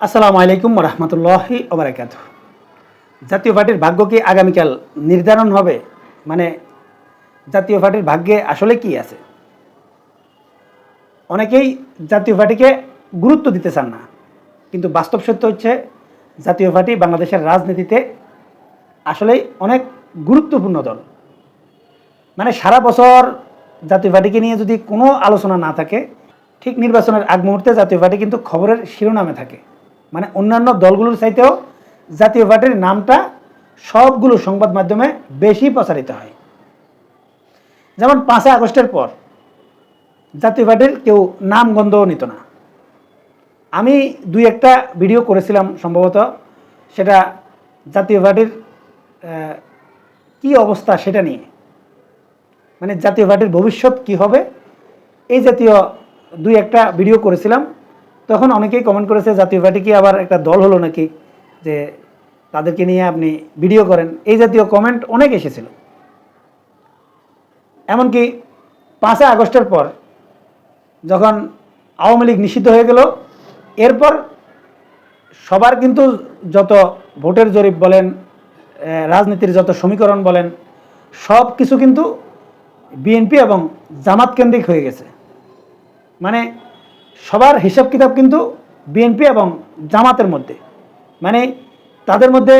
আসসালামু আলাইকুম রহমতুল্লাহি ওবরাকাত জাতীয় পার্টির ভাগ্য কি আগামীকাল নির্ধারণ হবে? মানে জাতীয় পার্টির ভাগ্যে আসলে কি আছে? অনেকেই জাতীয় পার্টিকে গুরুত্ব দিতে চান না, কিন্তু বাস্তব সত্য হচ্ছে জাতীয় পার্টি বাংলাদেশের রাজনীতিতে আসলেই অনেক গুরুত্বপূর্ণ দল। মানে সারা বছর জাতীয় পার্টিকে নিয়ে যদি কোনো আলোচনা না থাকে, ঠিক নির্বাচনের আগ মুহূর্তে জাতীয় পার্টি কিন্তু খবরের শিরোনামে থাকে। মানে অন্যান্য দলগুলোর চাইতেও জাতীয় পার্টির নামটা সবগুলো সংবাদ মাধ্যমে বেশি প্রচারিত হয়। যেমন পাঁচই আগস্টের পর জাতীয় পার্টির কেউ নাম গন্ধও নিত না। আমি দুই একটা ভিডিও করেছিলাম সম্ভবত, সেটা জাতীয় পার্টির কি অবস্থা সেটা নিয়ে। মানে জাতীয় পার্টির ভবিষ্যৎ কি হবে, এই জাতীয় দুই একটা ভিডিও করেছিলাম। তখন অনেকেই কমেন্ট করেছে, জাতীয় পার্টি কি আবার একটা দল হলো নাকি যে তাদেরকে নিয়ে আপনি ভিডিও করেন? এই জাতীয় কমেন্ট অনেক এসেছিল। এমনকি পাঁচই আগস্টের পর যখন আওয়ামী লীগ নিষিদ্ধ হয়ে গেল, এরপর সবার কিন্তু যত ভোটের জরিপ বলেন রাজনীতির যত সমীকরণ বলেন, সব কিছু কিন্তু বিএনপি এবং জামাত কেন্দ্রিক হয়ে গেছে। মানে সবার হিসাব কিতাব কিন্তু বিএনপি এবং জামাতের মধ্যে। মানে তাদের মধ্যে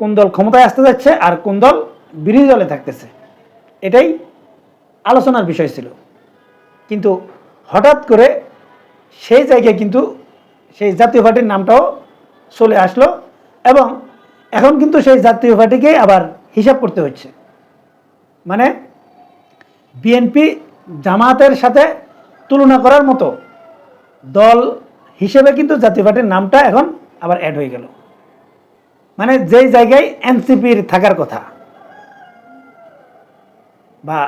কোন দল ক্ষমতায় আসতে যাচ্ছে আর কোন দল বিরোধী দলে থাকতেছে। এটাই আলোচনার বিষয় ছিল। কিন্তু হঠাৎ করে সেই জায়গায় কিন্তু সেই জাতীয় পার্টির নামটাও চলে আসলো এবং এখন কিন্তু সেই জাতীয় পার্টিকে আবার হিসাব করতে হচ্ছে। মানে বিএনপি জামাতের সাথে তুলনা করার মতো দল হিসেবে কিন্তু জাতীয় পার্টির নামটা এখন আবার অ্যাড হয়ে গেল। মানে যেই জায়গায় এনসিপির থাকার কথা বা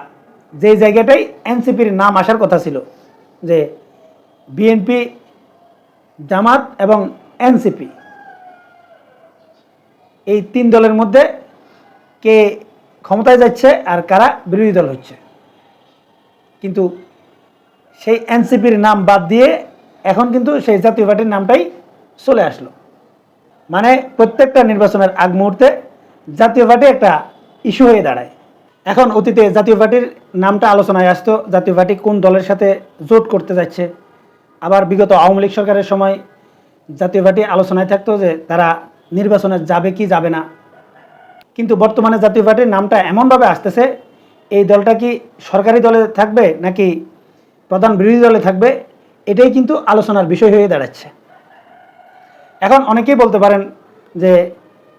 যেই জায়গাটাই এনসিপির নাম আসার কথা ছিল যে বিএনপি, জামাত এবং এনসিপি, এই তিন দলের মধ্যে কে ক্ষমতায় যাচ্ছে আর কারা বিরোধী দল হচ্ছে। কিন্তু সেই এনসিপির নাম বাদ দিয়ে এখন কিন্তু সেই জাতীয় পার্টির নামটাই চলে আসলো। মানে প্রত্যেকটা নির্বাচনের আগ মুহূর্তে জাতীয় পার্টি একটা ইস্যু হয়ে দাঁড়ায়। এখন অতীতে জাতীয় পার্টির নামটা আলোচনায় আসতো, জাতীয় পার্টি কোন দলের সাথে জোট করতে যাচ্ছে। আবার বিগত আওয়ামী লীগ সরকারের সময় জাতীয় পার্টি আলোচনায় থাকতো যে তারা নির্বাচনে যাবে কি যাবে না। কিন্তু বর্তমানে জাতীয় পার্টির নামটা এমনভাবে আসতেছে, এই দলটা কি সরকারি দলে থাকবে নাকি প্রধান বিরোধী দলে থাকবে? এটাই কিন্তু আলোচনার বিষয় হয়ে দাঁড়াচ্ছে। এখন অনেকেই বলতে পারেন যে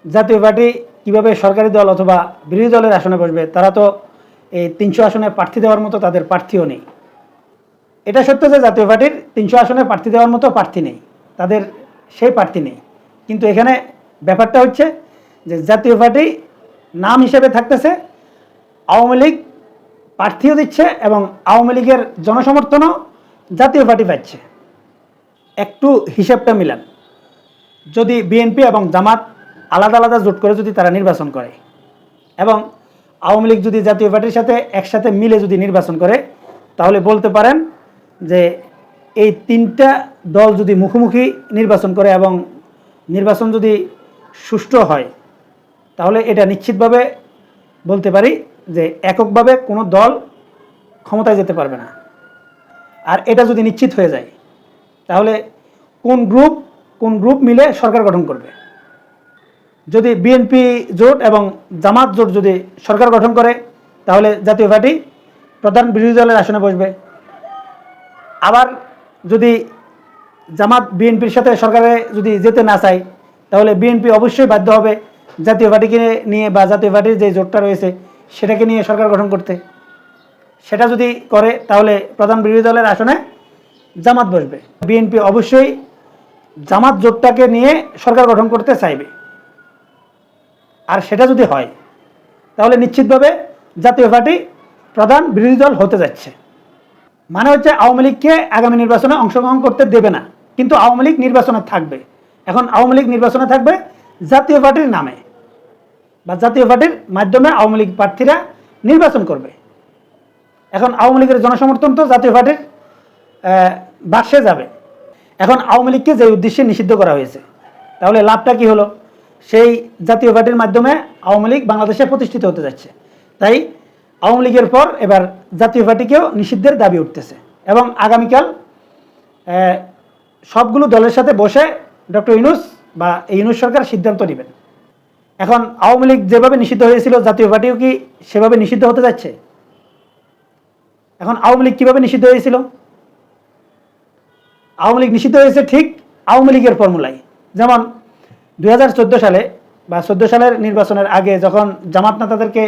জাতীয় পার্টি কীভাবে সরকারি দল অথবা বিরোধী দলের আসনে বসবে, তারা তো এই তিনশো আসনে প্রার্থী দেওয়ার মতো তাদের প্রার্থীও নেই। এটা সত্য যে জাতীয় পার্টির তিনশো আসনে প্রার্থী দেওয়ার মতো প্রার্থী নেই, তাদের সেই প্রার্থী নেই। কিন্তু এখানে ব্যাপারটা হচ্ছে যে জাতীয় পার্টি নাম হিসেবে থাকতেছে আওয়ামী লীগ প্রার্থীও দিচ্ছে এবং আওয়ামী লীগের জনসমর্থনও জাতীয় পার্টি পাচ্ছে। একটু হিসাবটা মিলান। যদি বিএনপি এবং জামাত আলাদা আলাদা জোট করে যদি তারা নির্বাচন করে এবং আওয়ামী লীগ যদি জাতীয় পার্টির সাথে একসাথে মিলে যদি নির্বাচন করে, তাহলে বলতে পারেন যে এই তিনটা দল যদি মুখোমুখি নির্বাচন করে এবং নির্বাচন যদি সুষ্ঠু হয়, তাহলে এটা নিশ্চিতভাবে বলতে পারি যে এককভাবে কোনো দল ক্ষমতায় যেতে পারবে না। আর এটা যদি নিশ্চিত হয়ে যায়, তাহলে কোন গ্রুপ কোন গ্রুপ মিলে সরকার গঠন করবে? যদি বিএনপি জোট এবং জামাত জোট যদি সরকার গঠন করে, তাহলে জাতীয় পার্টি প্রধান বিরোধী দলের আসনে বসবে। আবার যদি জামাত বিএনপির সাথে সরকারে যদি যেতে না চায়, তাহলে বিএনপি অবশ্যই বাধ্য হবে জাতীয় পার্টিকে নিয়ে বা জাতীয় পার্টির যে জোটটা রয়েছে, সেটাকে নিয়ে সরকার গঠন করতে। সেটা যদি করে, তাহলে প্রধান বিরোধী দলের আসনে জামাত বসবে। বিএনপি অবশ্যই জামাত জোটটাকে নিয়ে সরকার গঠন করতে চাইবে। আর সেটা যদি হয়, তাহলে নিশ্চিতভাবে জাতীয় পার্টি প্রধান বিরোধী দল হতে যাচ্ছে। মানে হচ্ছে আওয়ামী লীগকে আগামী নির্বাচনে অংশগ্রহণ করতে দেবে না। কিন্তু আওয়ামী লীগ নির্বাচনে থাকবে। এখন আওয়ামী লীগ নির্বাচনে থাকবে জাতীয় পার্টির নামে। বা জাতীয় পার্টির মাধ্যমে আওয়ামী লীগ প্রার্থীরা নির্বাচন করবে। এখন আওয়ামী লীগের জনসমর্থন তো জাতীয় পার্টির বাক্সে যাবে। এখন আওয়ামী লীগকে যে উদ্দেশ্যে নিষিদ্ধ করা হয়েছে, তাহলে লাভটা কি হলো? সেই জাতীয় পার্টির মাধ্যমে আওয়ামী লীগ বাংলাদেশে প্রতিষ্ঠিত হতে যাচ্ছে। তাই আওয়ামী লীগের পর এবার জাতীয় পার্টিকেও নিষিদ্ধের দাবি উঠতেছে এবং আগামীকাল সবগুলো দলের সাথে বসে ডক্টর ইউনুস বা এই ইউনুস সরকার সিদ্ধান্ত নেবেন। এখন আওয়ামী লীগ যেভাবে নিষিদ্ধ হয়েছিল জাতীয় পার্টিও কি সেভাবে নিষিদ্ধ হতে যাচ্ছে? এখন আওয়ামী লীগ কীভাবে নিষিদ্ধ হয়েছিল? আওয়ামী লীগ নিষিদ্ধ হয়েছে ঠিক আওয়ামী লীগের ফর্মুলায়। যেমন দু হাজার চোদ্দ সালে বা চোদ্দ সালের নির্বাচনের আগে যখন জামাত নেতাদেরকে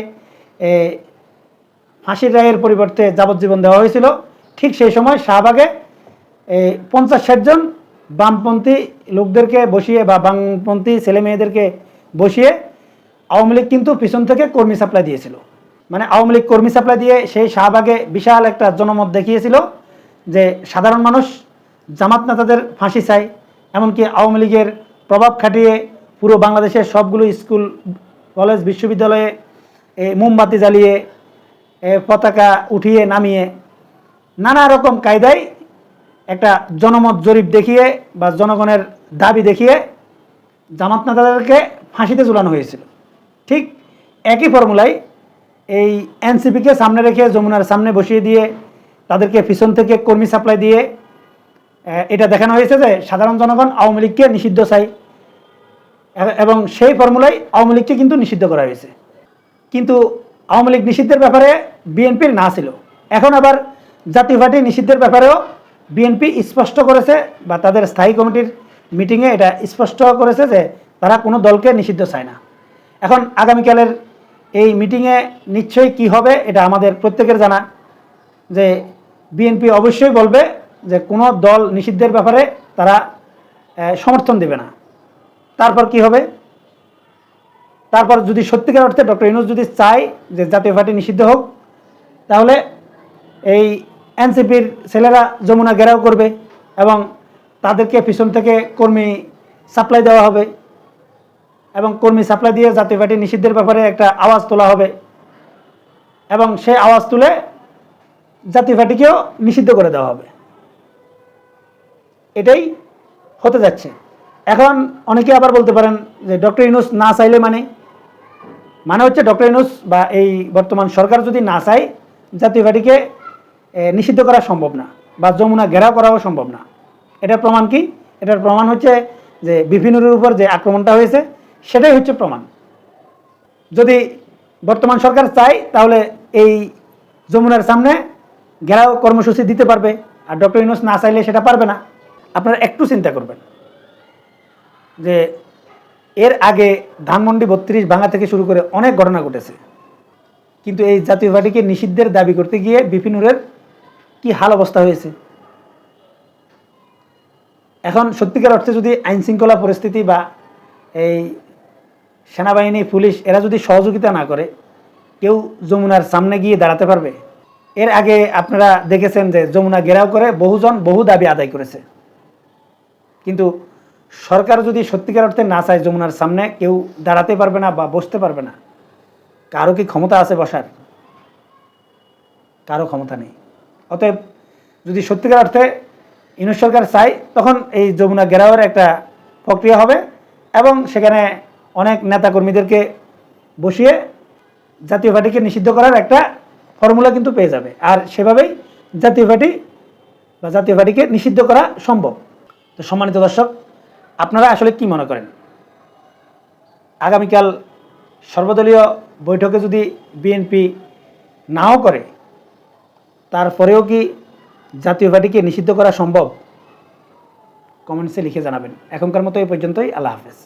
ফাঁসির রায়ের পরিবর্তে যাবজ্জীবন দেওয়া হয়েছিল, ঠিক সেই সময় শাহবাগে পঞ্চাশ ষাটজন বামপন্থী লোকদেরকে বসিয়ে বা বামপন্থী ছেলে মেয়েদেরকে বসিয়ে আওয়ামী লীগ কিন্তু পিছন থেকে কর্মী সাপ্লাই দিয়েছিল। মানে আওয়ামী লীগ কর্মী সাপ্লাই দিয়ে সেই শাহবাগে বিশাল একটা জনমত দেখিয়েছিল যে সাধারণ মানুষ জামাত নেতাদের ফাঁসি চায় এমনকি আওয়ামী লীগের প্রভাব খাটিয়ে পুরো বাংলাদেশের সবগুলো স্কুল কলেজ বিশ্ববিদ্যালয়ে মোমবাতি জ্বালিয়ে এ, পতাকা উঠিয়ে নামিয়ে নানা রকম কায়দায় একটা জনমত জরিপ দেখিয়ে বা জনগণের দাবি দেখিয়ে জামাত নেতাদেরকে ফাঁসিতে ঝুলানো হয়েছিল। ঠিক একই ফর্মুলায় এই এনসিপিকে সামনে রেখে, যমুনার সামনে বসিয়ে দিয়ে, তাদেরকে পিছন থেকে কর্মী সাপ্লাই দিয়ে এটা দেখানো হয়েছে যে সাধারণ জনগণ আওয়ামী লীগকে নিষিদ্ধ চাই এবং সেই ফর্মুলায় আওয়ামী লীগকে কিন্তু নিষিদ্ধ করা হয়েছে। কিন্তু আওয়ামী লীগ নিষিদ্ধের ব্যাপারে বিএনপির না ছিল। এখন আবার জাতীয় পার্টি নিষিদ্ধের ব্যাপারেও বিএনপি স্পষ্ট করেছে বা তাদের স্থায়ী কমিটির মিটিংয়ে এটা স্পষ্ট করেছে যে তারা কোনো দলকে নিষিদ্ধ চায় না। এখন আগামীকালের এই মিটিংয়ে নিশ্চয়ই কি হবে এটা আমাদের প্রত্যেকের জানা যে বিএনপি অবশ্যই বলবে যে কোনো দল নিষিদ্ধের ব্যাপারে তারা সমর্থন দেবে না। তারপর কি হবে? তারপর যদি সত্যিকার অর্থে ডক্টর ইউনুস যদি চায় যে জাতীয় পার্টি নিষিদ্ধ হোক, তাহলে এই এনসিপির ছেলেরা যমুনা ঘেরাও করবে এবং তাদেরকে পিছন থেকে কর্মী সাপ্লাই দেওয়া হবে। এবং কর্মী সাপ্লাই দিয়ে জাতীয় পার্টি নিষিদ্ধের ব্যাপারে একটা আওয়াজ তোলা হবে। এবং সেই আওয়াজ তুলে জাতীয় পার্টিকেও নিষিদ্ধ করে দেওয়া হবে। এটাই হতে যাচ্ছে। এখন অনেকে আবার বলতে পারেন যে ডক্টর ইউনুস না চাইলে মানে? মানে হচ্ছে ডক্টর ইনুস বা এই বর্তমান সরকার যদি না চায়, জাতীয় পার্টিকে নিষিদ্ধ করা সম্ভব না বা যমুনা ঘেরাও করাও সম্ভব না। এটার প্রমাণ কি? এটার প্রমাণ হচ্ছে যে বিভিন্নর উপর যে আক্রমণটা হয়েছে সেটাই হচ্ছে প্রমাণ। যদি বর্তমান সরকার চায়, তাহলে এই যমুনার সামনে ঘেরাও কর্মসূচি দিতে পারবে, আর ডক্টর ইউনুস না চাইলে সেটা পারবে না। আপনারা একটু চিন্তা করবেন যে এর আগে ধানমন্ডি বত্রিশ ভাঙা থেকে শুরু করে অনেক ঘটনা ঘটেছে। কিন্তু এই জাতীয় পার্টিকে নিষিদ্ধের দাবি করতে গিয়ে বিপিনুরের কি হাল অবস্থা হয়েছে? এখন সত্যিকার অর্থে যদি আইন শৃঙ্খলা পরিস্থিতি বা এই সেনাবাহিনী, পুলিশ, এরা যদি সহযোগিতা না করে, কেউ যমুনার সামনে গিয়ে দাঁড়াতে পারবে? এর আগে আপনারা দেখেছেন যে যমুনা ঘেরাও করে বহুজন বহু দাবি আদায় করেছে। কিন্তু সরকার যদি সত্যিকার অর্থে না চায় যমুনার সামনে, কেউ দাঁড়াতে পারবে না বা বসতে পারবে না। কারও কি ক্ষমতা আছে বসার? কারও ক্ষমতা নেই। অতএব যদি সত্যিকার অর্থে ইউনুস সরকার চায়, তখন এই যমুনা ঘেরাওয়ের একটা প্রক্রিয়া হবে এবং সেখানে অনেক নেতাকর্মীদেরকে বসিয়ে জাতীয় পার্টিকে নিষিদ্ধ করার একটা ফর্মুলা কিন্তু পেয়ে যাবে। আর সেভাবেই জাতীয় পার্টি বা জাতীয় পার্টিকে নিষিদ্ধ করা সম্ভব। তো সম্মানিত দর্শক, আপনারা আসলে কি মনে করেন? আগামীকাল সর্বদলীয় বৈঠকে যদি বিএনপি নাও করে, তারপরেও কি জাতীয় পার্টিকে নিষিদ্ধ করা সম্ভব? কমেন্টসে লিখে জানাবেন। এখনকার মতো এই পর্যন্তই, আল্লাহ হাফেজ।